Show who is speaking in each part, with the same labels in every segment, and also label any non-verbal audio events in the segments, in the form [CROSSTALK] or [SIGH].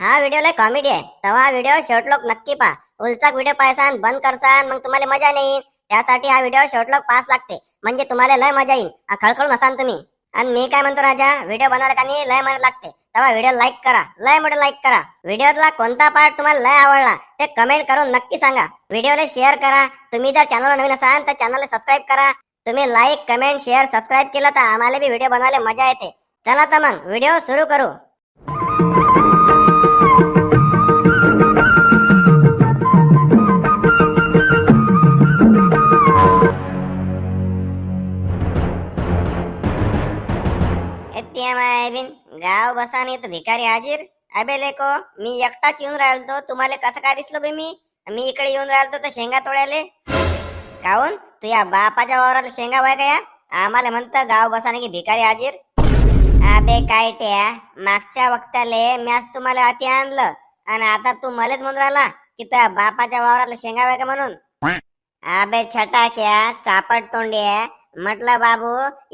Speaker 1: हा व्हिडिओ लय कॉमेडी आहे. तेव्हा हा व्हिडिओ शेवटलोक नक्की पहा. उलचाक व्हिडिओ पाहसान बंद करसान मग तुम्हाला मजा नाही येईल. त्यासाठी हा व्हिडिओ शेवटलोक पास लागते. म्हणजे तुम्हाला लय मजा येईल. खळखळ नसाल तुम्ही. आणि मी काय म्हणतो राजा व्हिडिओ बनवायला का नाही लय मन लागते. तेव्हा व्हिडिओ लाईक करा. लय मोठे लाईक करा. व्हिडिओला कोणता पार्ट तुम्हाला लय आवडला ते कमेंट करून नक्की सांगा. व्हिडिओला शेअर करा. तुम्ही जर चॅनलला नवीन असाल तर चॅनलला सबस्क्राईब करा. तुम्ही लाईक कमेंट शेअर सबस्क्राईब केलं तर आम्हाला बी व्हिडिओ बनवायला मजा येते. चला तर मग व्हिडिओ सुरू करू. बिन. गाव बसाने तो भिकारी हाजीर. अबे लेको मी एकटाच येऊन राहिलो तुम्हाला कसं काय दिसलो बे मी? मी इकडे येऊन राहिलो तर शेंगा तोड्याले. काऊन? तू या बापाच्या वावरात शेंगा वाय का आम्हाला म्हणतं गाव बसाने की भिकारी हाजीर. अबे काय ट्या मागच्या वक्ताले मॅच तुम्हाला अति आणलं. आणि आता तू मलाच म्हणून राहिला की तुझ्या बापाच्या वावरातला शेंगा वाय का म्हणून. अबे छटाक्या चापट तोंड्या म्हटलं बाबू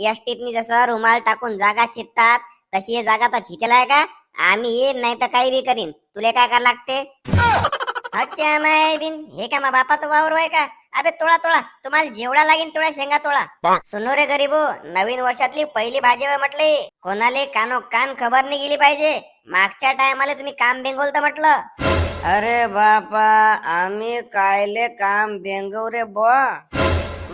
Speaker 1: एसटीतनी जसं रुमाल टाकून जागा चित्तात तशी ही जागा तर चितेलाय का? आम्ही येईन नाही तर काही बी करीन. तुले काय करा लागते? [LAUGHS] अच्छा माय बिन हे का मा बापाचं वावर आहे का? अबे तोळा तोळा. तुम्हाला जेवढा लागेल तेवढा शेंगा तोळा. सुनो रे गरीबो नवीन वर्षातली पहिली भाजी होय म्हटले. कोणाले कानो कान खबर नाही गेली पाहिजे. मागच्या टायमाला तुम्ही काम बेंगोलत म्हटलं.
Speaker 2: अरे बापा आम्ही कायले काम बेंगव रे बुवा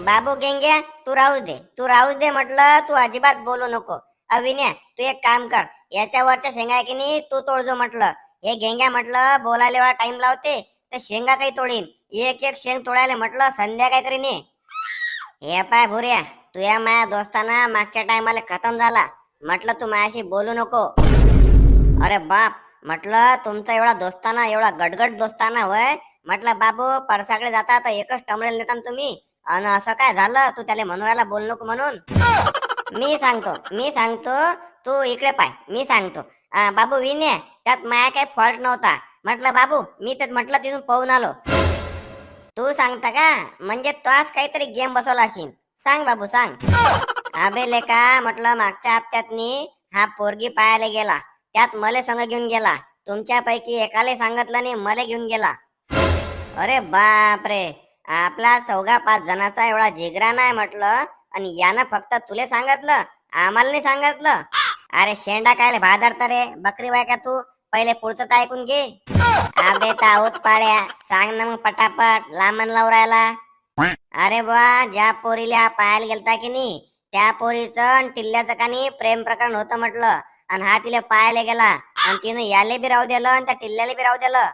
Speaker 1: बाबू गेंग्या तू राहू दे. तू राहू दे म्हटलं तू अजिबात बोलू नको. अविन्या तू एक काम कर. याच्यावरच्या शेंगा की नाही तू तोडजो म्हटलं. हे गेंग्या म्हटलं बोलायला वेळा टाइम लावते तर शेंगा काही तोडीन. एक एक शेंग तोडायला म्हटलं संध्याकाळ तरी ने. हे पाय भुऱ्या तू या माया दोस्ताना मागच्या टायमाला खतम झाला. म्हटलं तू मायाशी बोलू नको. अरे बाप म्हटलं तुमचा एवढा दोस्ताना एवढा गडगड दोस्ताना होय. म्हटलं बाबू परसाकडे जाता तर एकच टमळेल नेता ना तुम्ही. अन असं काय झालं? तू त्याला मनोराला बोल नको म्हणून. मी सांगतो मी सांगतो तू इकडे पाय मी सांगतो. बाबू विने त्यात माया काही फॉल्ट नव्हता. म्हटलं बाबू मी तर म्हटलं तिथून पाहून आलो. तू सांगता का? म्हणजे तो आज काहीतरी गेम बसवला असेल. सांग बाबू सांग. अबे लेका म्हटलं मागच्या हप्त्यातनी हा पोरगी पाहायला गेला. त्यात मले संग घेऊन गेला. तुमच्यापैकी एकाले सांगितलं नाही मले घेऊन गेला. अरे बाप रे आपला चौघा पाच जणाचा एवढा जिगरा नाही म्हटलं. आणि यानं फक्त तुले सांगितलं आम्हाला नाही सांगितलं. अरे शेंडा कायले भादरत रे बकरी बाय का तू पहिले पुढचं तर ऐकून घे. अबे ताऊत पाड्या सांग ना मग पटापट लांबन लावरायला. अरे बा ज्या पोरीला पाहायला गेलता की नाही त्या पोरीचं आणि टिल्ल्याचं का प्रेम प्रकरण होतं म्हटलं. आणि हा तिला पाहायला गेला आणि तिनं याले बी राहू दिलं आणि त्या टिल्ल्याला बी राहू दिलं.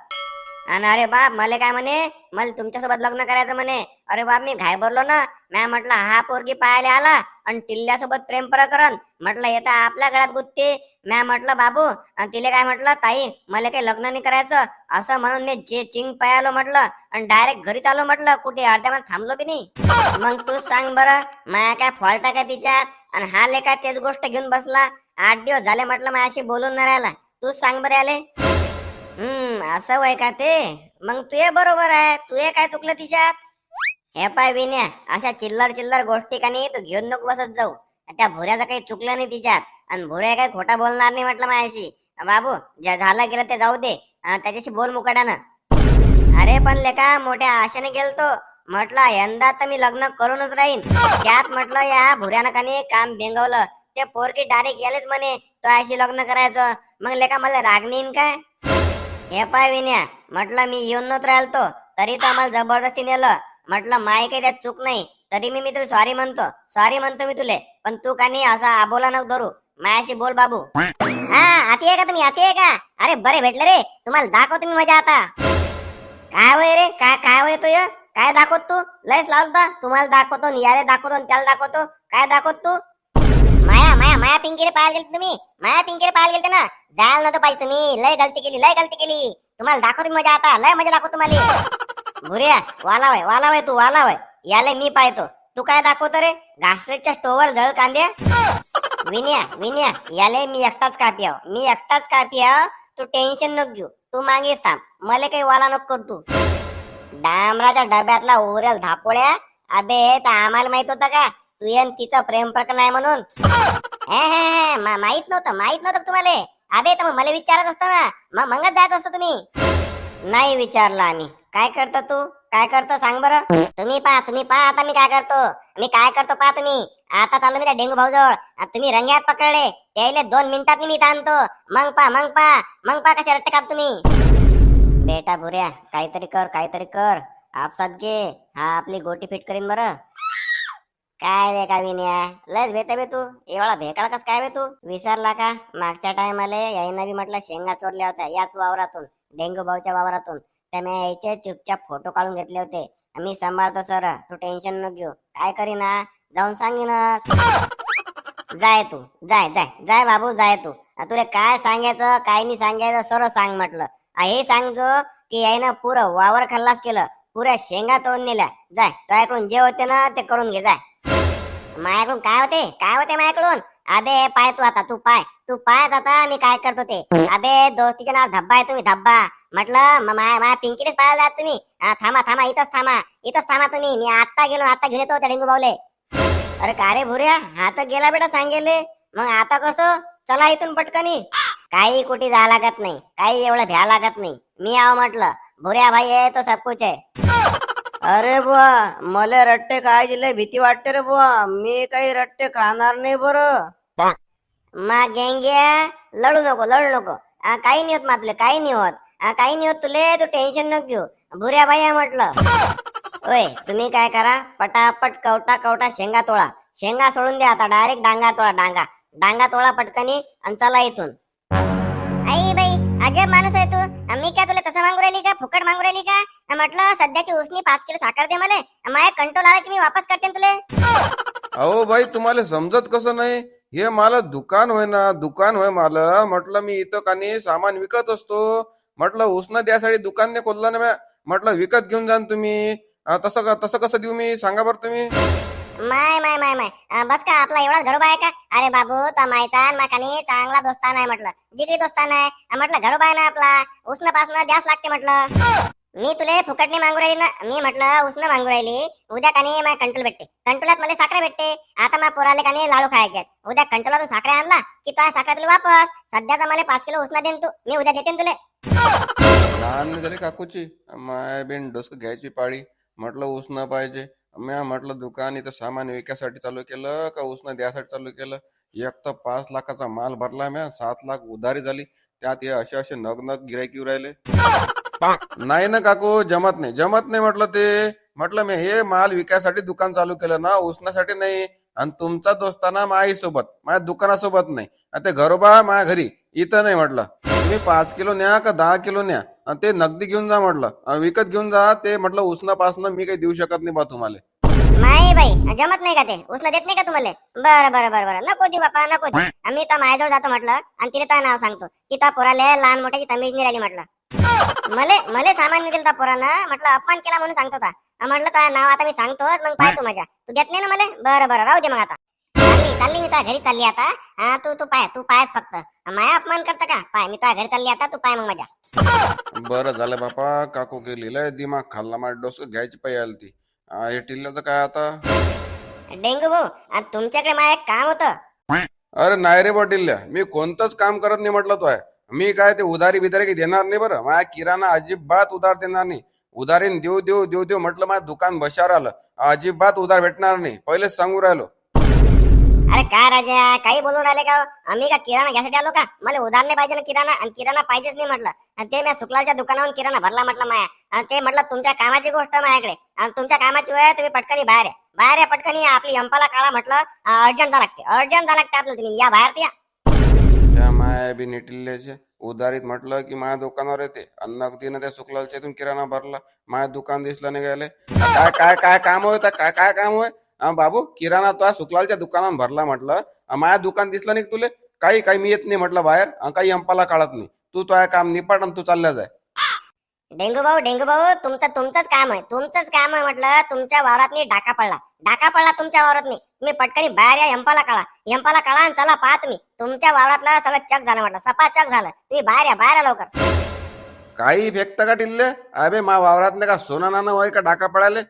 Speaker 1: आणि अरे बाप मला काय म्हणे? मला तुमच्यासोबत लग्न करायचं म्हणे. अरे बाप मी घाय भरलो ना. मॅ म्हटलं हा पोरगी पाहायला आला आणि टिल्ल्यासोबत प्रेम प्रकरण म्हटलं येता आपल्या घरात गुत्ते. मॅ म्हटलं बाबू आणि तिला काय म्हटलं ताई मला काही लग्न नाही करायचं. असं म्हणून मी जे चिंग पायालो म्हटलं आणि डायरेक्ट घरी चालू म्हटलं. कुठे अर्ध्या महिन्यात थांबलो बी नाही. मग तू सांग बरं माया काय फॉल्ट आहे का तिच्यात? आणि हा लेखा तेच गोष्ट घेऊन बसला? आठ दिवस झाले म्हटलं माझ्याशी बोलून नाही राहिला. तूच सांग बरं आले हम्म असं वय का ते? मग तू बरोबर आहे. तू काय चुकलं तिच्यात? हे पाय विन्या अशा चिल्लर चिल्लर गोष्टी का नाही तू घेऊन नको बसत जाऊ. त्या भुऱ्याचं काही चुकलं नाही तिच्यात. आणि भुऱ्या काही खोटा बोलणार नाही म्हटलं माझ्याशी. बाबू ज्या झालं गेलं ते जाऊ दे. त्याच्याशी बोल मुकाट्यानं. अरे पण लेका मोठ्या आशेने गेलतो. म्हटलं यंदा तर मी लग्न करूनच राहीन. त्यात म्हटलं या भुऱ्यानं का नाही काम बेंगवलं. ते पोरकी डायरेक्ट गेलेच म्हणे तो अशी लग्न करायचं. मग लेका मला राग नेईन काय? हे पाय विन्या म्हटलं मी येऊन नव्हतं राहिलतो तरी तो आम्हाला जबरदस्ती नेलं. म्हटलं माय काही त्यात चूक नाही तरी मी मी तुला सॉरी म्हणतो सॉरी म्हणतो मी तुले पण तू का नाही असा आबोला नको धरू मायाशी बोल बाबू. [LAUGHS] हा आती आहे का तुम्ही आती आहे का? अरे बरे भेटले रे तुम्हाला दाखवतो मी मजा आता. काय वय रे काय काय वय तो? काय दाखवत तू? लयच लावता तुम्हाला दाखवतो याले दाखवतो त्याला दाखवतो. काय दाखवत तू? माया माया माया पिंकीले पाहायला गेलते तुम्ही. माया पिंकीले पाहायला गेलते ना. जायला नव्हतं पाहिजे तुम्ही. लय गलती केली लय गलती केली. तुम्हाला दाखवतो मी मजा आता. लय मजा दाखवतो तुम्हाला. भुऱ्या वाला वय वाला वय तू वाला वय याले मी पाहतो. तू काय दाखवतो रे? घासलेटच्या स्टोवर जळ कांद्या विन्या विन्या याले मी एकटाच कापी आहो. मी एकटाच कापी आहो. तू टेन्शन नको घेऊ. तू मागेच थांब. मला काही वाला नको कर तू. डांबराच्या डब्यातला ओरेल धापोळ्या? अबे तर आम्हाला माहीत होतं का? तुयन तिचं प्रेम प्रकरण आहे म्हणून. माहीत नव्हतं माहीत नव्हतं तुम्हाला? अबे तर मग मला विचारत असतं ना. मग मंगत जात असतो तुम्ही. नाही विचारलं आम्ही. काय करतो तू? काय करतो सांग बरं. तुम्ही पहा तुम्ही पहा आता मी काय करतो. मी काय करतो पहा तुम्ही. आता चाललो मी त्या डेंगू भाऊ जवळ तुम्ही रंग्यात पकडले. त्याला दोन मिनिटात मी इथं आणतो. मग पा मग पा मग पा कशा रट्ट काप तुम्ही. बेटा बुऱ्या काहीतरी कर काहीतरी कर. आपसात घे. हा आपली गोटी फिट करीन बरं. काय रे का लस लयच भेटे बे तू. एवढा भेटाळ कस काय बे तू? विसरला का? मागच्या टायमाला याईनं बी म्हटलं शेंगा चोरल्या होत्या याच वावरातून डेंगू भाऊच्या वावरातून. त्या यायचे चुपचाप फोटो काढून घेतले होते. मी सांभाळतो सर तू टेन्शन न घेऊ. काय करीना? जाऊन सांगीन. जाय तू. जाय जाय. जाय बाबू जाय तू. तुला काय सांगायचं काय नाही सांगायचं सर्व सांग म्हटलं. हे सांगतो की यायनं पुरं वावर खल्लास केलं पुऱ्या शेंगा तोडून नेल्या. जाय तुझ्याकडून जे होते ना ते करून घे जाय. माझ्याकडून काय होते? काय होते माझ्याकडून अबे पाय तू आता तू पाय. तू पाय आता मी काय करतो ते? अबे दोस्तीच्या नाव धब्बा आहे तुम्ही धब्बा. म्हटलं माया माया पिंकीनेच पाहायला जात तुम्ही. थांबा थांबा इथंच थांबा. इथंच थांबा तुम्ही. मी आता गेलो आता घेऊन येतो त्या डेंगू बावले अरे का रे भुऱ्या हा तर गेला बेटा सांगेले. मग आता कसं? चला इथून पटकनी. काही कुठे जा लागत नाही. काही एवढं भ्या लागत नाही. मी आव म्हटलं. भुऱ्या भाई आहे तो सब कुछ आहे.
Speaker 2: अरे बुवा मला रट्टे खायची लय भीती वाटते रे बुवा. मी काही रट्टे खाणार नाही बरं.
Speaker 1: मा गेंग्या लढू नको लढू नको. आ, काही नाही होत मातले काही नाही होत. आ, काही नाही होत तुले तू टेन्शन नको घेऊ. भुऱ्या आहे म्हटलं. ओय तुम्ही काय करा? पटापट कवटा कवटा शेंगा तोळा शेंगा सोडून द्या आता डायरेक्ट डांगा तोळा डांगा. डांगा तोळा पटकनी आणि चला इथून. आई बाई अजब माणूस आहे मी काय तुला तसं मागू राहिली का? फुकट मागू राहिली का? म्हटलं सध्याची उसनी पाच किलो साखर दे मला. माझ्या कंट्रोल आला की मी वापस करते तुले?
Speaker 3: अहो भाई तुम्हाला समजत कसं नाही? हे मला दुकान होय ना दुकान होय मला. म्हटलं मी इथं कानी सामान विकत असतो. म्हटलं उसनं द्यासाठी दुकान नाही खोललं ना म्हटलं विकत घेऊन जा तुम्ही. तसं तसं कसं देऊ मी? सांगा बरं तुम्ही.
Speaker 1: माय माय माय माय. बस का आपला एवढाच घरोबा आहे का? अरे बाबू तो मायचा माकाने चांगला दोस्तान आहे म्हटलं. जिगरी दोस्तान आहे. म्हटलं घरोबा आहे ना आपला. उष्ण पासन द्यास लागते म्हटलं. मी तुले फुकटने मागू राहिली ना. मी म्हटलं उष्ण मागू राहिली. उद्या काने माझ्या कंट्रोल भेटते. कंट्रोलात मला साखरे भेटते. आता मा पोराले काने लाडू खायचे उद्या कंट्रोलातून साखरे आणला की तो साखरे तुला वापस. सध्याचा मला पाच किलो उष्णा देन तू. मी उद्या देते तुले.
Speaker 3: लहान झाले काकूची. माय बिन डोसक घ्यायची पाळी. म्हटलं उष्ण पाहिजे. म्या म्हटलं दुकान इथं सामान विकायसाठी चालू केलं का उसनं द्यासाठी चालू केलं? एक तर पाच लाखाचा माल भरला म्या सात लाख उधारी झाली. त्यात हे असे असे नग नग गिरायकी राहिले. नाही ना काकू जमत नाही. जमत नाही म्हटलं ते. म्हटलं मी हे माल विकायसाठी दुकान चालू केलं ना उसण्यासाठी नाही. आणि तुमचा दोस्ताना माझ्या सोबत माझ्या दुकानासोबत नाही. ते घरोबा माझ्या घरी. इथं नाही म्हटलं. तुम्ही पाच किलो न्या का दहा किलो न्या? आणि ते नगदी घेऊन जा म्हटलं. आणि विकत घेऊन जा ते म्हटलं उसनं पासनं मी काही देऊ शकत नाही बा तुम्हाला.
Speaker 1: नाही बाई जमत नाही का ते? उष्ण देत नाही का तुम्हाला? बरं बरं बरं बरं. नको देऊ बापा नको देऊ. [LAUGHS] आम्ही तर माझ्याजवळ जातो म्हटलं आणि तिला तो नाव सांगतो. की त्या पोराले लहान मोठ्याची तमीज नाही राहिली म्हटलं. मले मले सामान नाही दिलं त्या पोरानं म्हटलं अपमान केला म्हणून सांगतो का म्हटलं तुझं नाव आता मी सांगतोच मग पाय तू माझ्या तू देत नाही ना मला? बरं बरं. राहू दे मग आता. चालली मी तुझ्या घरी चालली आता. हा तू तू पाय तू पायच फक्त. माया अपमान करता का? पाय मी तुझ्या घरी चालली आता तू पाय मग माझ्या.
Speaker 3: बरं झालं बापा काकू केली लय दिमाग खाल्ला माझ्या डोसं घ्यायची पाहिजे आली ती आ, हे टिल्ल्याचं काय आता?
Speaker 1: डेंगू भाऊ अं, तुमच्याकडे माझं एक काम होतं.
Speaker 3: अरे नाही रे बटिल्ल्या मी कोणतंच काम करत नाही म्हटलं तो आहे. मी काय ते उधारी बिधारी काही देणार नाही बरं? माझ्या किराणा अजिबात उधार देणार नाही. उधारीन देऊ देऊ देऊ देऊ म्हटलं माझं दुकान बशार आलं. अजिबात उधार भेटणार नाही. पहिलेच सांगू राहिलो.
Speaker 1: अरे काय राजा काही बोलून राहिले का हो? आम्ही का किराणा घ्यायसाठी आलो का? मला उधार नाही पाहिजे ना किराणा आणि किराणा पाहिजेच नाही म्हटलं. आणि ते मी सुकलाच्या दुकानावरून किराणा भरला म्हटलं माया. आणि ते म्हटलं तुमच्या कामाची गोष्ट माझ्याकडे आणि तुमच्या कामाची वेळ तुम्ही पटकनी बाहेर या. बाहेर या पटकनी आपली अंपाला काळा म्हटलं अर्जंट जा लागते. अर्जंट जा लागते आपलं तुम्ही. या बाहेर या.
Speaker 3: त्या माया बी निटिल्ल्याचे उधारीत म्हटलं की माझ्या दुकानावर येते. आणि त्या सुकलालच्या इथून किराणा भरला. माझ्या दुकान दिसलं नाही गेले काय काय काय काम होय काय काय काम होय? बाबू किराणा तो सुकलालच्या दुकानावर भरला म्हटलं. माझ्या दुकान दिसलं नाही तुले? काही काही मी येत नाही म्हटलं बाहेर. काही अंपाला काढत नाही. तू तो काम निपाट आणि तू चालल्या जाय.
Speaker 1: डेंगू भाऊ डेंगू भाऊ तुमचं तुमचंच काम आहे. तुमचंच काम आहे म्हटलं तुमच्या वावरात डाका पडला. डाका पडला तुमच्या वावरात तुम्ही पटकनी बाहेर या यंपाला काढा. यंपाला काढा आणि चला पहा तुम्ही. तुमच्या वावरातला सगळं चक झालं म्हटलं. सपा चक झालं. तुम्ही बाहेर या बाहेर या लवकर.
Speaker 3: काही फेकता का टिल्ले? अबे मा वावरात नाही का सोना नाना होय का डाका पडाले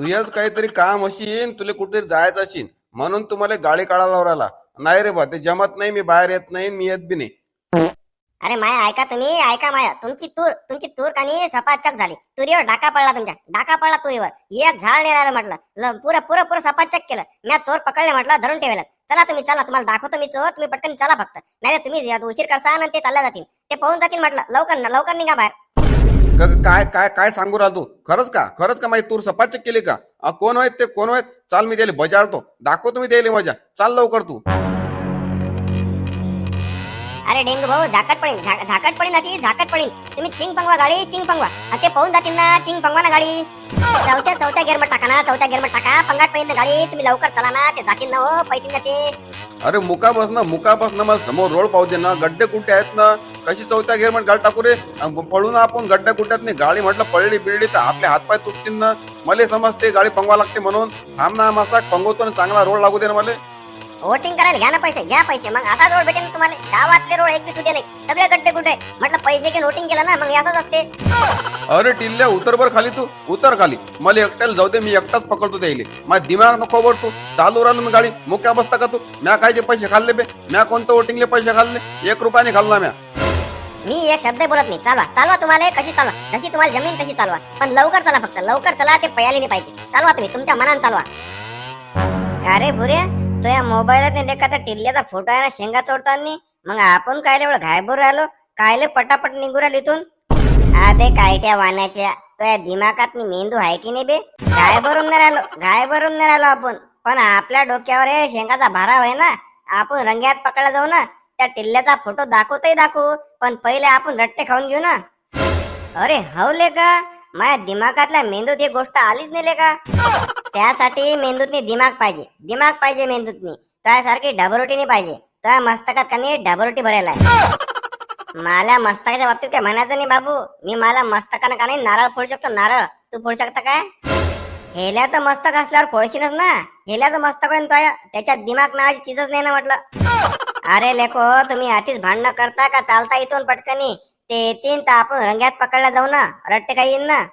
Speaker 3: तुझ्याच काहीतरी काम असीन तुला कुठेतरी जायचं असीन म्हणून तुम्हाला गाडी काढायला राहिला नाही रे बा ते जमत नाही मी बाहेर येत नाही मी येत बी नाही.
Speaker 1: अरे माया ऐका तुम्ही ऐका माया. तुमची तूर तुमची तूर कानी सपाचक झाली. तुरीवर डाका पडला तुमच्या. डाका पडला तुरीवर. एक झाड नाही राहिलं म्हटलं. पुरं पुरं पुरं सपाचक केलं. मी चोर पकडले म्हटलं धरून ठेवलं. चला तुम्ही चला तुम्हाला दाखवतो मी चोर. तुम्ही पटकन चला फक्त. नाही तुम्ही यात उशीर करसान आणि ते चालल्या जातील. ते पाहून जातील म्हटलं. लवकर लवकर निघा बाहेर.
Speaker 3: काय काय काय सांगू राहिला तू? खरंच का? खरंच का माझी तूर सपाचक केली का? कोण आहेत ते? कोण आहेत? चाल मी त्याला बजारतो दाखवतो मी त्याला मजा. चाल लवकर तू.
Speaker 1: अरे डेंगू भाऊ झाकट पडेल झाकट पडेल ना ती झाकट पडेल तुम्ही चिंग पंगवा गाडी चिंग पंगवा. ते पाहून जातील ना चिंग पंगवा ना गाडी. चौथ्या चौथ्या गेरमट टाका ना चौथ्या गेरमट टाका. पंगाट पर्यंत गाडी. तुम्ही लवकर चला ना ते जातील ना हो पैतील ना ते
Speaker 3: अरे मुका बस ना मुका बस ना मला समोर रोड पाहू दे ना गड्डे कुठे आहेत ना? कशी चौथ्या घेर म्हणजे गाडी टाकू रे. पळून पळू ना आपण गड्ड्या कुठ्यात नाही गाडी म्हटलं पडली बिळली तर आपले हातपाय तुटतील ना. मला समजते गाडी पंगवा लागते म्हणून. थांब ना मसा पंगवतो ना चांगला रोड लागू दे ना मला.
Speaker 1: वोटिंग करायला घ्या ना पैसे घ्या पैसे. मग असाच रोड भेटेल तुम्हाला. गावातले रोड एक सुद्धा नाही सगळे गड्डे कुठे? म्हटलं पैसे घेऊन वोटिंग केलं ना मग असंच असते.
Speaker 3: अरे टिल्ल्या उतर बर खाली तू. उतर खाली. मला एकट्याला जाऊ दे मी एकटाच पकडतो त्याला माझ्या दिमाग नको तू चालू राहिलो मी गाडी मुक्या बसता का तू? म्या कायचे पैसे खाल्ले बे? म्या कोणतं वोटिंगले पैसे खाल्ले? एक रुपयाने खाल्ला म्या.
Speaker 1: मी एक शब्द बोलत नाही. चालवा. चालवा तुम्हाला कशी चालवा? जशी तुम्हाला जमीन तशी चालवा. पण लवकर चला फक्त. लवकर चला ते पयाली नाही पाहिजे. चालवा तुम्ही. तुमच्या मनाने चालवा. का रे भुऱ्या तो या मोबाईलात नाही देखा टिल्ल्याचा फोटो आहे ना शेंगा चोडताना मग आपण कायले एवढं घायबूर राहिलो? कायले पटापट निघू राहिलो इथून? अबे कायट्या वाण्याच्या. तो या दिमागात मेंदू आहे की नाही बे? गाय भरून नाही राहिलो. घाय भरून नाही राहिलो आपण. पण आपल्या डोक्यावर हे शेंगाचा भाराव आहे ना. आपण रंग्यात पकडला जाऊ ना. त्या टिल्ल्याचा फोटो दाखवतही दाखवू. पण पहिले आपण रट्टे खाऊन घेऊ ना. अरे हवले का? माझ्या दिमागातल्या मेंदूत ही गोष्ट आलीच नाही का? त्यासाठी मेंदूतनी दिमाग पाहिजे. दिमाग पाहिजे मेंदूतनी. त्यासारखी डबरोटी नाही पाहिजे. त्या मस्तकात कनी डबरोटी भरायला आहे. मला मस्तकाच्या बाबतीत काय म्हणायचं नाही बाबू? मी मला मस्तकानं का नाही नारळ फोडू शकतो? नारळ. तू फोडू शकता काय? हेल्याचं मस्तक असल्यावर फोडशीनच ना. हेल्याचं मस्तक आहे तो त्याच्यात दिमाग नावाची चीजच नाही ना म्हटलं. अरे लेखो तुम्ही आधीच भांडणं करता का? चालता इथून पटकनी. ते येतील तर आपण रंग्यात पकडला जाऊ ना रट्टे काही येईन ना.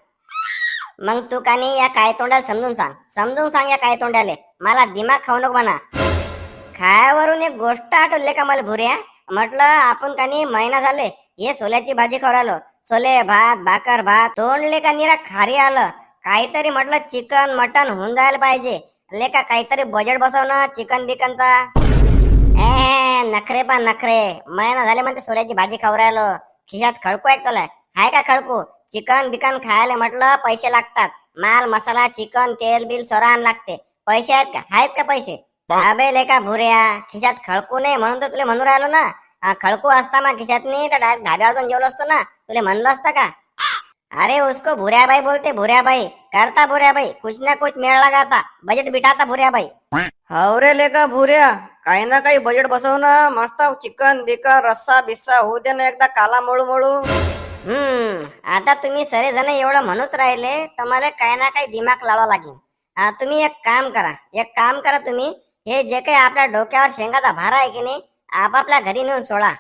Speaker 1: मग तू कानी या काय तोंडाला समजून सांग. समजून सांग या काय तोंडाले. मला दिमाग खाऊ नको म्हणा. खायावरून एक गोष्ट आठवले का मला भुऱ्या म्हटलं आपण कानी महिना झाले. हे सोल्याची भाजी खाऊ राहिलो. सोले भात भाकर भात. तोंडले का निरा खारी आलं. काहीतरी म्हटलं चिकन मटन होऊन जायला पाहिजे. लेका काहीतरी बजेट बसवणं चिकन बिकनचा. ए नखरे पा नखरे. महिना झाले म्हणते सोल्याची भाजी खाऊ राहिलो. खिशात खळकू ऐकतोय हाय का खळकू? चिकन बिकन खायला म्हटलं पैसे लागतात. माल मसाला चिकन तेल बिल सरान लागते. पैसे आहेत का? आहेत का पैसे? अबे लेका भुऱ्या. खिशात खळकू नाही म्हणून तर तुला म्हणून राहिलो ना. आ, खळकू असता ना खिशात नाही तर डायरेक्ट धाब्यावर जाऊन जेवलो असतो ना. तुला म्हणलं असतं का? अरे उसको भुऱ्या बाई बोलते भुऱ्या बाई करता भुऱ्या बाई कुछ ना कुछ मेळ लगाता बजट बिठाता भुऱ्या बाई
Speaker 2: हवरे लेका भुऱ्या. काही ना काही बजेट बसव ना मस्त चिकन बिकन रस्सा बिस्सा होऊ दे ना एकदा काला मळू मळू.
Speaker 1: हम्म आता तुम्ही सरे जण एवढं म्हणूच राहिले तर मला काही ना काही दिमाग लावा लागेल. हा, तुम्ही एक काम करा एक काम करा तुम्ही. हे जे काही आपल्या डोक्यावर शेंगाचा भारा आहे की नाही आपापल्या घरी नेऊन सोडा.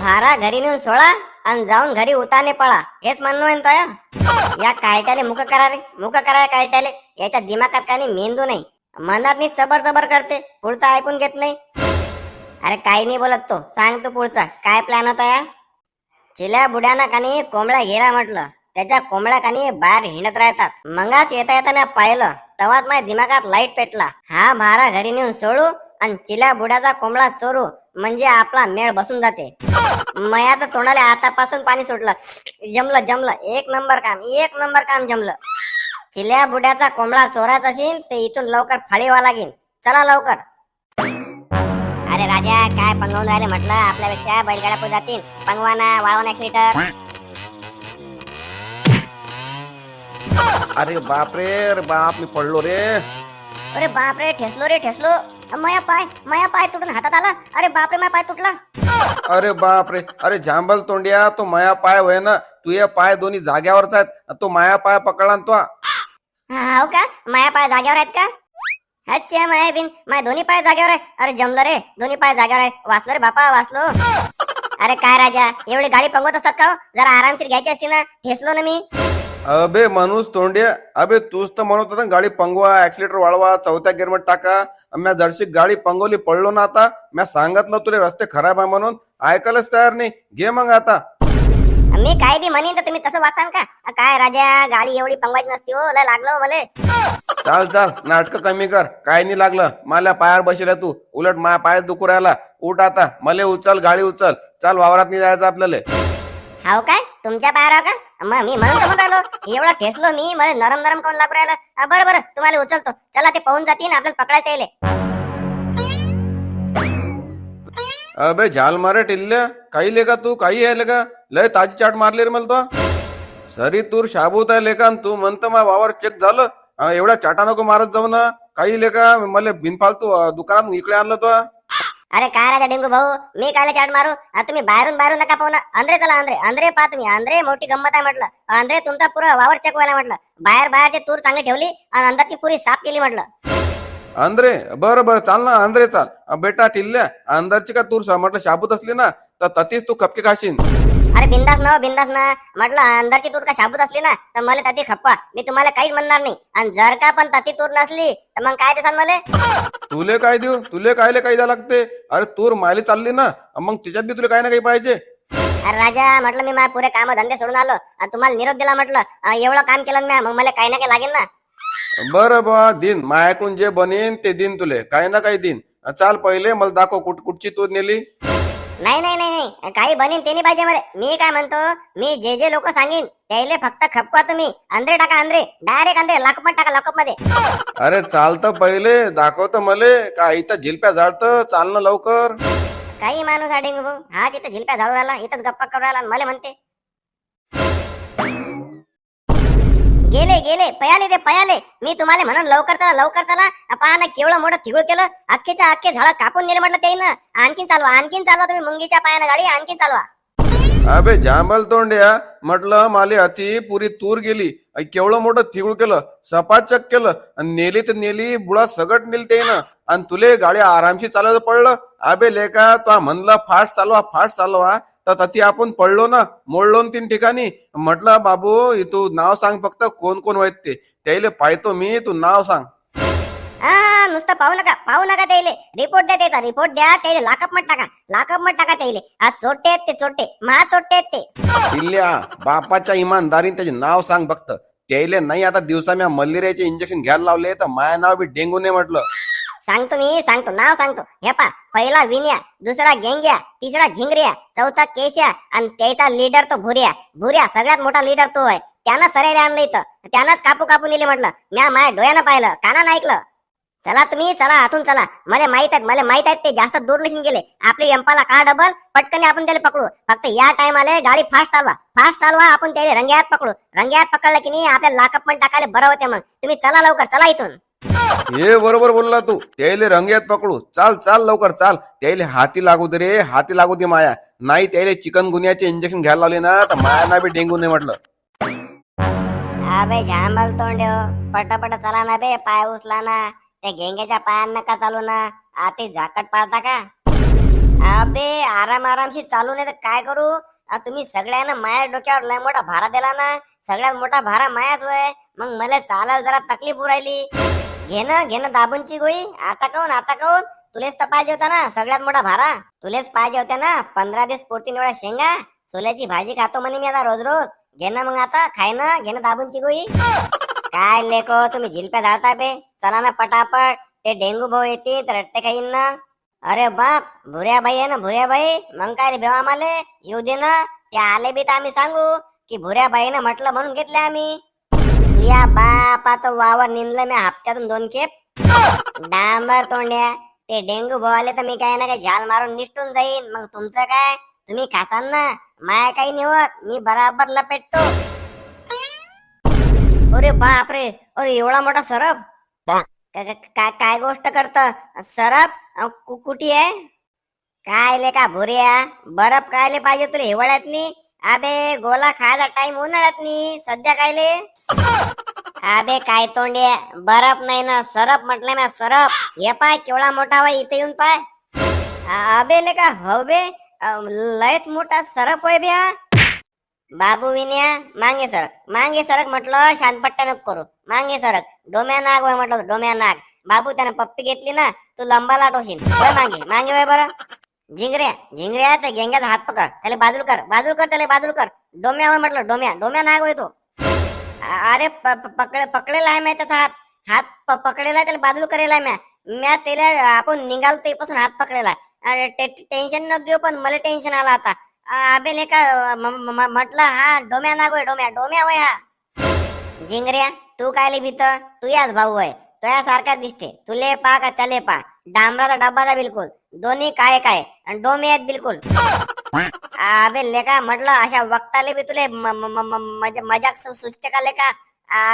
Speaker 1: भारा घरी नेऊन सोडा आणि जाऊन घरी उताने पळा. हेच म्हणणं आहे ना या कायट्याले मुख करा रे मुख करा कायट्याले. याच्या दिमागात काही मेंदू नाही. मनात मी चबर चबर करते. पुढचं ऐकून घेत नाही. अरे काही नाही बोलत तो. सांग तू पुढचा. काय प्लॅन होता या? चिल्या बुड्याना कानी कोंबड्या गेला म्हटलं. त्याच्या कोंबड्या कानी बाहेर हिंडत राहतात. मंगाच येता येता मी पाहिलं. तेव्हाच माझ्या दिमागात लाइट पेटला. हा भारा घरी नेऊन सोडू आणि चिल्या बुड्याचा कोंबडा चोरू म्हणजे आपला मेळ बसून जाते. मया तर तोंडाला आतापासून पाणी सुटलं. जमलं जमलं. एक नंबर काम एक नंबर काम जमलं. चिल्या बुड्याचा कोंबडा चोरायचा असेल तर इथून लवकर फाळीवा लागेल. चला लवकर. अरे राजा काय पंगवून राहिले म्हटलं? आपल्यापेक्षा बैलगाड्या पुढे जातील. पंगवाना वाळवण एक लिटर.
Speaker 3: अरे बाप रे अरे बाप मी पडलो रे.
Speaker 1: अरे बाप रे ठेसलो रे ठेसलो. माया पाय माया पाय तुटून हातात आला. अरे बाप रे माया पाय तुटला.
Speaker 3: अरे बाप रे अरे जांभल तोंडिया तो माया पाय होय ना. तुझे पाय दोन्ही जाग्यावरच आहेत. तो माया पाय पकडला तो.
Speaker 1: हा, हो का? माया पाय जागेवर आहेत का? अच्छा माया बिन. माय दोन्ही पाय जागेवर आहे. अरे जमलं रे. दोन्ही पाय जागेवर आहे. वाचलो रे बापा वाचलो. अरे काय राजा? एवढी गाडी पंगवत असतात का हो? जरा आरामशीर घ्यायची असते ना. ठेसलो ना मी.
Speaker 3: अबे माणूस तोंडिया अबे तूच तर म्हणत होता ना, गाडी पंगवा ऍक्सिलेटर वाढवा चौथ्या गिरमट टाका. म्या जडशी गाडी पंगवली पडलो ना आता. म्या सांगितलं तुला रस्ते खराब आहे म्हणून. ऐकायलाच तयार नाही. घे मग आता.
Speaker 1: मी काय बी म्हणेन तर तुम्ही तसं वाचाल का? अ, काय राजा गाडी एवढी पंगवायची नसती हो लय लागलं हो मले.
Speaker 3: चाल चाल नाटक कमी कर. काय नाही लागलं. मला पायावर बसल्या तू. उलट माझ्या पायात दुखू राहिला. उठ आता. मले उचल गाडी उचल. चाल वावरात नाही जायचं आपल्याला.
Speaker 1: हाव काय? तुमच्या पायावर का? मग मी म्हणून तर म्हणून राहिलो एवढा ठेसलो मी मला नरम नरम कोण लागू राहिलं? अ, बरं बरं तुम्हाला उचलतो. चला ते पाहून जातील आपल्याला पकडायचं येईल
Speaker 3: अबे झाल मारे टिल्ल्या काही लेका तू काही आहे लेका लय ताजी चाट मारली रे मला तो. सरी तूर शाबूत आहे लेखा तू म्हणतो मा वावर चेक झालं. अं, एवढ्या चाटा नको मारत जाऊ ना. काही लेखा मला बिनफालतू अं, दुकानात इकडे आणलं तो.
Speaker 1: अरे काय राजा डेंगू भाऊ? मी कायला चाट मारू? अ, तुम्ही बाहेरून बाहेरून नका पाहू ना. अंद्रे चला अंद्रे अंद्रे पहा तुम्ही. अंद्रे मोठी गंमत आहे म्हटलं. अंद्रे तुमचा पुरा वावर चेक व्हायला म्हटलं. बाहेर बाहेरची तूर चांगली ठेवली आणि अंदरची पुरी साफ केली म्हटलं.
Speaker 3: अंद्रे बरं बरं चाल ना अंद्रे चाल. बेटा टिल्ल्या अंदरची का तूर म्हटलं शाबूत असली ना तर ततीच तू कपके खाशीन.
Speaker 1: अरे बिंदास ना बिंदास ना. म्हटलं अंदरची तूर का शाबूत असली ना तर मला ताती खपवा. मी तुम्हाला काहीच म्हणणार नाही. आणि जर का पण ताती तूर नसली तर मग काय देसान मला?
Speaker 3: तुले काय देऊ? तुले कायले काय द्या लागते? अरे तूर मायली चालली ना मग त्याच्यात बी तुला काही ना काही पाहिजे.
Speaker 1: अरे राजा म्हटलं मी माझ्या पुरे काम धंदे सोडून आलो. आणि तुम्हाला निरोप दिला म्हटलं. अं, एवढं काम केलं ना मग मला काही ना काही लागेल ना.
Speaker 3: बरं बा दिन. मायाकडून जे बनेन ते दिन तुले. काही ना काही दिन. चाल पहिले मला दाखव कुठ कुठची तूर नेली.
Speaker 1: नाही नाही नाही नाही. काही बनीन ते नाही पाहिजे मला. मी काय म्हणतो मी जे जे लोक सांगेन त्याले फक्त खपवा तुम्ही. अंदरे टाका अंदरे डायरेक्ट अंदरे लाकूप टाका लाकूपमध्ये
Speaker 3: अरे चालतं पहिले. दाखवतं मले. का इथं झिलप्या झाडतं? चालणं लवकर.
Speaker 1: काही माणूस हा तिथं झिलप्या झाडू राहिला इथंच गप्पा करू राहिला आणि मला म्हणते. गेले गेले पयाले ते पयाले. मी तुम्हाला म्हणून लवकर चला लवकर चला. पहा ना केवढं मोठं थिगुळ केलं. अख्खेच्या अख्खे झाड कापून नेले म्हटलं ते आणखीन चालवा आणखीन चालवा तुम्ही मुंगीच्या पायानं गाडी आणखीन चालवा.
Speaker 3: अबे जांभल तोंड्या. म्हटलं माले अति पुरी तूर गेली. केवढं मोठं तिगूळ केलं. सपाचक केलं. आणि नेली तर नेली बुडा सगट नेली ते ना. आणि तुले गाडी आरामशी चालवायचं पडलं अबे लेका तो म्हणला फास्ट चालवा फास्ट चालवा. तर तती आपण पडलो ना मोडलो तीन ठिकाणी. म्हटलं बाबू तू नाव सांग फक्त कोण कोण आहेत ते. त्याला पाहतो मी तू नाव सांग.
Speaker 1: हा नुसतं पाहू नका पाहू नका त्याले रिपोर्ट द्या त्याचा रिपोर्ट द्या त्याले लाकअप मत टाका लाकअप मत टाका त्याले आज चोट्टे आहेत ते चोट्टे महा चोट्टे आहेत ते.
Speaker 3: दिल्या बापाच्या इमानदारीने त्याचे नाव सांग फक्त. त्याले नाही आता दिवसा मी मलेरियाचे इंजेक्शन घ्यायला लावले तर माया नाव बी डेंगू नाही म्हटलं.
Speaker 1: सांगतो मी सांगतो नाव सांगतो. हे पा पहिला विन्या दुसरा गेंग्या तिसरा झिंगऱ्या चौथा केश्या आणि त्याचा लीडर तो भुऱ्या भुऱ्या सगळ्यात मोठा लीडर तो आहे. त्यानं सरायला आणलं इथं. त्यानंच कापू कापू नेले म्हटलं. म्या माझ्या डोळ्यानं पाहिलं कानानं ऐकलं. चला तुम्ही चला आतून चला. मला माहीत आहेत मला माहीत आहेत ते जास्त दूर नसून गेले. आपली एम्पाला का डबल पटकन आपण त्याला पकडू. फक्त या टायमाला गाडी फास्ट चालवा. फास्ट चालवा आपण त्याला रंग्यात पकडू. रंग्यात पकडलं की नाही आपल्याला लाकअप पण टाकायला बरं होते मग. तुम्ही चला लवकर चला इथून.
Speaker 3: हे बरोबर बोलला तू. त्याले रंग्यात पकडू. चाल चाल लवकर चाल. त्याले हाती लागू दे रे हाती लागू दे माया. नाही त्याले चिकन गुन्ह्याचे इंजेक्शन घ्यायला लावले ना तर माया ना बी डेंगू नाही म्हटलं.
Speaker 1: अबे झांबल तोंड पटापट चला ना बे पाय उचला ना. त्या घेंग्याच्या पायांना का चालू ना? आते झाकट पाळता का? अबे आराम आरामशी चालू नाही तर काय करू? तुम्ही सगळ्यांना माया डोक्यावर लय मोठा भारा दिला ना? सगळ्यात मोठा भारा मायाच होय. मग मला चालायला जरा तकलीफ उरायली घेणं घेणं दाबूनची गोई आता काऊन आता काऊन तुलेच तर पाहिजे होता ना सगळ्यात मोठा भारा. तुलेच पाहिजे होत्या ना पंधरा दिवस पुरतीन वेळा शेंगा. सोल्याची भाजी खातो म्हणे मी आता रोज रोज. घेणं मग आता खायना घेणं दाबूनची गोई काय लेको तुम्ही झिलप्या झाडता बे. चला ना पटापट. ते डेंगू भाऊ येते तर रट्टे खाईन ना. अरे बाप भुऱ्या भाई आहे ना भुऱ्या भाई मग काय रे बेवा आम्हाला? येऊ दे ना. ते आले बी तर आम्ही सांगू. की भुऱ्या बाईनं म्हटलं म्हणून घेतले आम्ही. या बापाचं वावर निंदलं मी हप्त्यातून दोन खेप. डांबर तोंड्या. ते डेंगू भाऊ आले तर मी काय ना काय झाल मारून निष्ठून जाईन. मग तुमचं काय? तुम्ही खासान ना. माया काही निवत मी बराबर लपेटतो. अरे बापरे अरे एवढा मोठा सरप? का- का- का- काय गोष्ट करत? सरप? कुठी आहे? काय ले का भुऱ्या बरफ कायले पाहिजे तुला हिवाळ्यात नी अबे गोला खायचा टाइम उन्हाळ्यात नी सध्या कायले? अबे काय तोंडे बरफ नाही ना सरप म्हटलं ना सरप. हे पाय केवढा मोठा होय इथे येऊन पाय. अबे ले का हो बे? अं, लयच मोठा सरप होय बे बाबू विन्या मांगे सरक. मांगे सरक म्हटलं शांतपट्ट्या नको करू. मांगे सरक. डोम्या नाग वय म्हटलं डोम्या नाग. बाबू त्यानं पप्पी घेतली ना तू लंबा लाटोशील वय मांगे. मांगे वय बरं? झिंगऱ्या झिंगऱ्या त्या गेंग्याचा हात पकड. त्याला बाजूल कर. बाजूल कर त्याला बाजूल कर. डोम्या वय म्हटलं डोम्या. डोम्या नाग होय तो. अरे पकडे प- पकडेला आहे म्या त्याचा हात. हात पकडेला त्याला बाजूल करेला म्या. म्या त्याला आपण निघालो तेपासून हात पकडेला अरे टे- टेन्शन न घेऊ पण मला टेन्शन आला आता. अ, अबे म्हटलं हा डोम्या नागोय डोम्या डोम्या वय हा. जिंगऱ्या तू काय भीत? तू याच भाऊ आहे तुया सारखा दिसते तुले पा का त्याले पा. डांबराचा डब्बाचा बिलकुल. दोन्ही काय काय. आणि डोमे आहेत बिलकुल. अबे लेका म्हटलं अशा वक्ताले बी तुले मजाक सुचते का लेका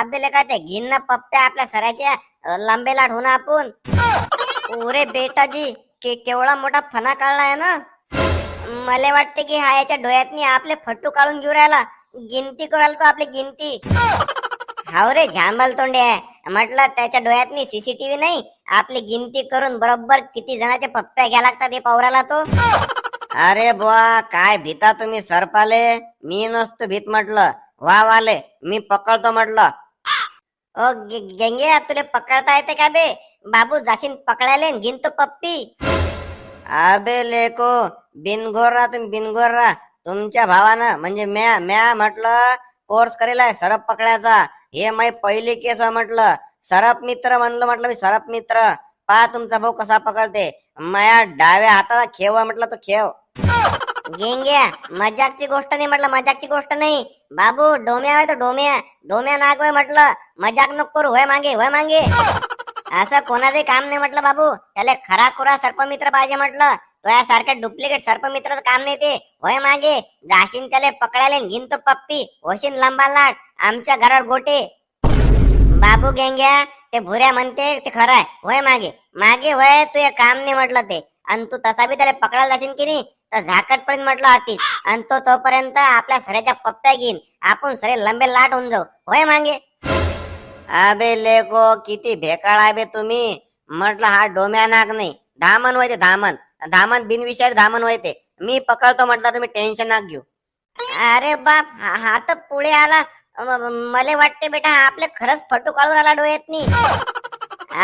Speaker 1: अबे लेका ते घिन्न पप्प्या आपल्या सराच्या अ, लांबे लाट होणार आपण. ओरे बेटाजी के केवढा मोठा फना काढलाय ना. मला वाटते की हा याच्या डोळ्यातनी आपले फट्टू काढून घेऊ राहिला. गिनती कराल तो आपली गिनती. हाव रे झांबल तोंडे आहे. म्हटलं त्याच्या डोळ्यातनी सीसीटीव्ही नाही. आपली गिनती करून बरोबर किती जणांचे पप्प्या घ्या लागतात हे पावराला तो.
Speaker 2: अरे बुवा काय भीता तुम्ही सरपाले. मी नसतो भीत म्हटलं. वा वाले मी पकडतो म्हटलं.
Speaker 1: ओ गेंगे तुले पकडता येते का बे? बाबू जाशीन पकडायला गिनतो पप्पी.
Speaker 2: अबे लेको बिनगोरा तुम्ही बिनगोरा तुमच्या भावानं म्हणजे म्या म्या म्हटलं कोर्स करेलाय सरप पकडायचा. हे माही पहिली केस आहे म्हटलं. सरप मित्र म्हणलं म्हटलं मी सरप मित्र. पा तुमचा भाऊ कसा पकडते. माया डाव्या हाताला खेव म्हटलं तो खेव.
Speaker 1: गेंग्या मजाकची गोष्ट नाही म्हटलं मजाकची गोष्ट नाही. बाबू डोम्या होय तो डोम्या. डोम्या नाग होय म्हटलं मजाक नको करू होय मागे होय मागे. असं कोणाचे काम नाही म्हटलं बाबू. त्याला खरा खुरा सर्पमित्र पाहिजे म्हटलं. तो यासारख्या डुप्लिकेट सर्पमित्राचं काम नाही ते. होय मागे. जाशीन त्याला पकडायला घेईन तो पप्पी. होशीन लंबा लाट आमच्या घरावर गोटे. बाबू गेंग्या ते भुऱ्या म्हणते ते खरं आहे. होय मागे. मागे होय तू हे काम नाही म्हटलं ते. आणि तू तसा बी त्याला पकडायला जाशील की नाही तर झाकट पडीन म्हटलं होती आणि तो तोपर्यंत आपल्या सऱ्याच्या पप्प्या घेईन. आपण सरे लंबे लाट होऊन जाऊ. होय मागे.
Speaker 2: अबे लेको किती भेकाळ आहे बे तुम्ही. म्हटलं हा डोम्या नाक नाही. धामन व्हायचे धामन धामन बिनविषारी धामन व्हायचे मी पकडतो म्हटलं तुम्ही टेन्शन नाक घेऊ.
Speaker 1: अरे बाप हा हा तर पुढे आला. मला वाटते बेटा हा आपले खरंच फटू काढून आला डोळ्यातनी.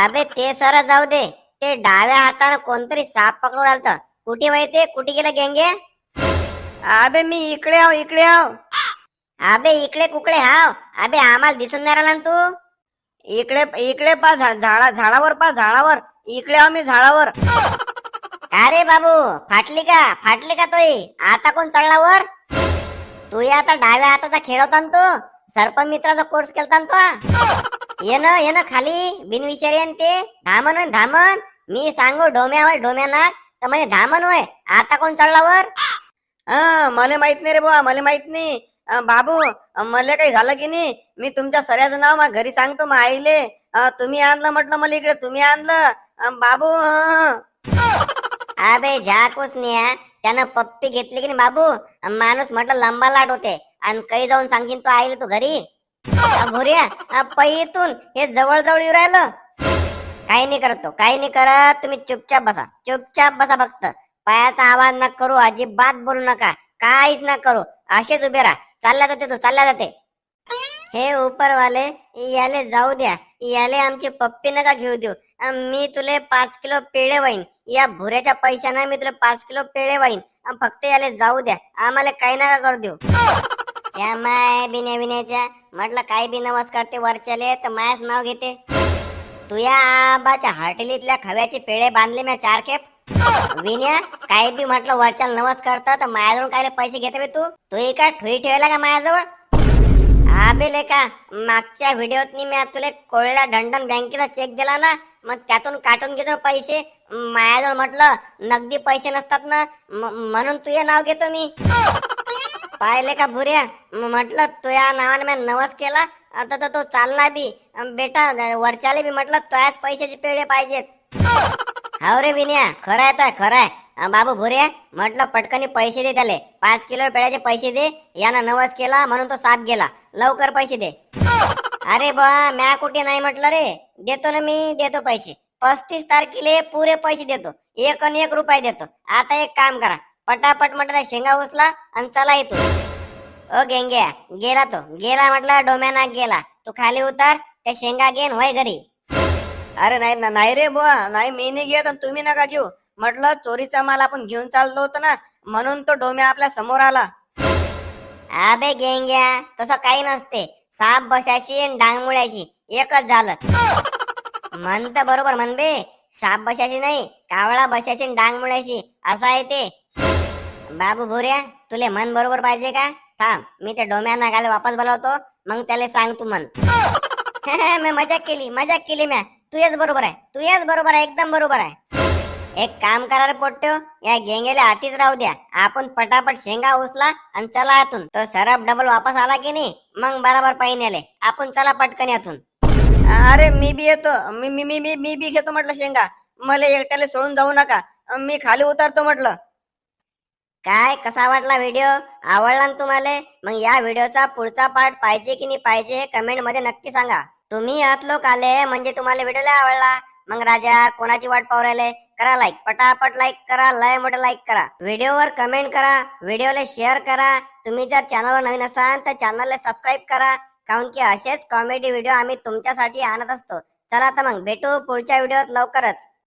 Speaker 1: अबे ते सर जाऊ दे. ते डाव्या हातानं कोणतरी साप पकडून आलत. कुठे माहिती कुठे गेलं गेंगे?
Speaker 2: अबे मी इकडे आहो इकडे आहो
Speaker 1: अबे इकडे कुकडे हाव. अबे आम्हाला दिसून नाही राहिला ना तू.
Speaker 2: इकडे इकडे पा झाडा झाडावर पा झाडावर. इकडे आहो मी झाडावर.
Speaker 1: अरे बाबू फाटली का? फाटली का तोय आता कोण चढला वर? तू आता डाव्या हाताचा खेळवता तो. सर्प मित्राचा कोर्स केलता तो. ये ना ये ना खाली. बिनविषारी आहे ते. धामन धामन मी सांगू डोम्या होय डोम्याना तर म्हणे धामन होय. आता कोण चढला वर?
Speaker 2: मला माहीत नाही रे बुवा मला माहीत नाही. बाबू मला काही झालं की नाही? मी तुमच्या सऱ्याचं नाव घरी सांगतो मग आईले. तुम्ही आणलं म्हटलं मला इकडे तुम्ही आणलं. बाबू
Speaker 1: अबे झाकूस निया त्यानं पप्पी घेतली की नाही बाबू? माणूस म्हटलं लंबा लाट होते. आणि काही जाऊन सांगीन तो आईल तू घरी. भुऱ्या पैतून हे जवळ जवळ येऊ राहिलं. काही नाही करत तो काही नाही करत. तुम्ही चुपचाप बसा. चुपचाप बसा फक्त. पायाचा आवाज न करू अजिबात बोलू नका. काहीच ना करू. असेच उभे राहा. चालला जाते तू चालला जाते. हे उपरवाले याले जाऊ द्या. याले आमची पप्पी नका घेऊ देऊ. मी तुले पाच किलो पेढे वाईन. या भुऱ्याच्या पैशाने मी तुला पाच किलो पेढे वाईन. फक्त याले जाऊ द्या. आम्हाला काही नका करू देऊ. त्या माय बिन्या बिन्याच्या. म्हटलं काय बी नवस करते वरच्याले तर मायाच नाव घेते. तू या आबाच्या हॉटेलीतल्या खव्याचे पेढे बांधले मी चार खेप. विन्या काय बी म्हटलं वरच्या नमस्कार तर माझ्याजवळ काय पैसे घेते बे तू? तू का ठुई ठेवला का माझ्याजवळ आबे लेका मागच्या व्हिडिओत मी तुला कोळला ढंडन बँकेचा चेक दिला ना मग त्यातून काटून घेतो पैसे. मायाजवळ म्हटलं नगदी पैसे नसतात ना म्हणून तुझे नाव घेतो मी. पाहिले का भुऱ्या म्हटलं तुया नावाने मी नवस केला आता तर तो चालला बी. बेटा वरच्याले बी म्हटलं तुयाच पैशाचे पेढे पाहिजेत. हाव रे विनया खरं आहे तर खरं आहे बाबू भुरे म्हटलं पटकनी पैसे दे त्याले. पाच किलो पेड्याचे पैसे दे. यानं नवस केला म्हणून तो साथ गेला. लवकर पैसे दे. अरे बा म्या कुठे नाही म्हटलं रे. देतो ना मी देतो पैसे. पस्तीस तारखेले पुरे पैसे देतो. एक आणि एक रुपये देतो. आता एक काम करा. पटापट म्हटलं शेंगा उचला आणि चला इथून. ओ गेंग्या गेला तो. गेला म्हटलं डोम्याना गेला. तू खाली उतर त्या शेंगा घेन वय घरी.
Speaker 2: अरे नाही ना- नाही रे बुवा. नाही मी नाही घेत आणि तुम्ही नका घेऊ. म्हटलं चोरीचा माल आपण घेऊन चाललो होतो ना म्हणून तो डोम्या आपल्यासमोर आला.
Speaker 1: अबे गेंग्या तसं काही नसते. साप बसायची आणि डांगमुळ्याची एकच झालं. म्हणत बरोबर म्हणबे साप बसायची नाही कावळा बशाशी आणि डांगमुळ्याशी असं आहे ते. बाबू भोऱ्या तुले मन बरोबर पाहिजे का? थांब मी त्या डोम्यांना गाले वापस बोलावतो. मग त्याला सांग तू मन [LAUGHS] मी मजाक केली मजाक केली म्या. तू येच बरोबर आहे. तू येच बरोबर आहे एकदम बरोबर आहे. एक काम करा रे पोट्ट्यो या गेंगेला हातीच राहू द्या. आपण पटापट शेंगा उचला आणि चला आतून. तो सरप डबल वापस आला की नाही मग बराबर पाहिजे आले आपण चला पटकन यातून.
Speaker 2: अरे मी बी येतो. मी मी मी मी मी बी घेतो म्हटलं शेंगा. मला एकट्याला सोडून जाऊ नका. मी खाली उतरतो म्हटलं.
Speaker 1: काय कसा वाटला व्हिडिओ? आवडला ना तुम्हाला? मग या व्हिडिओचा पुढचा पार्ट पाहिजे की नाही पाहिजे हे कमेंटमध्ये नक्की सांगा. तुम्ही आत लोक आले म्हणजे तुम्हाला व्हिडिओ लय आवडला. मग राजा कोणाची वाट पाहू राहिले? करा लाईक पटापट लाईक करा लय मोठे लाईक करा. व्हिडिओवर कमेंट करा व्हिडिओला शेअर करा. तुम्ही जर चॅनलवर नवीन असाल तर चॅनलला सबस्क्राईब करा. काऊन की असेच कॉमेडी व्हिडिओ आम्ही तुमच्यासाठी आणत असतो. चला आता मग भेटू पुढच्या व्हिडिओत लवकरच.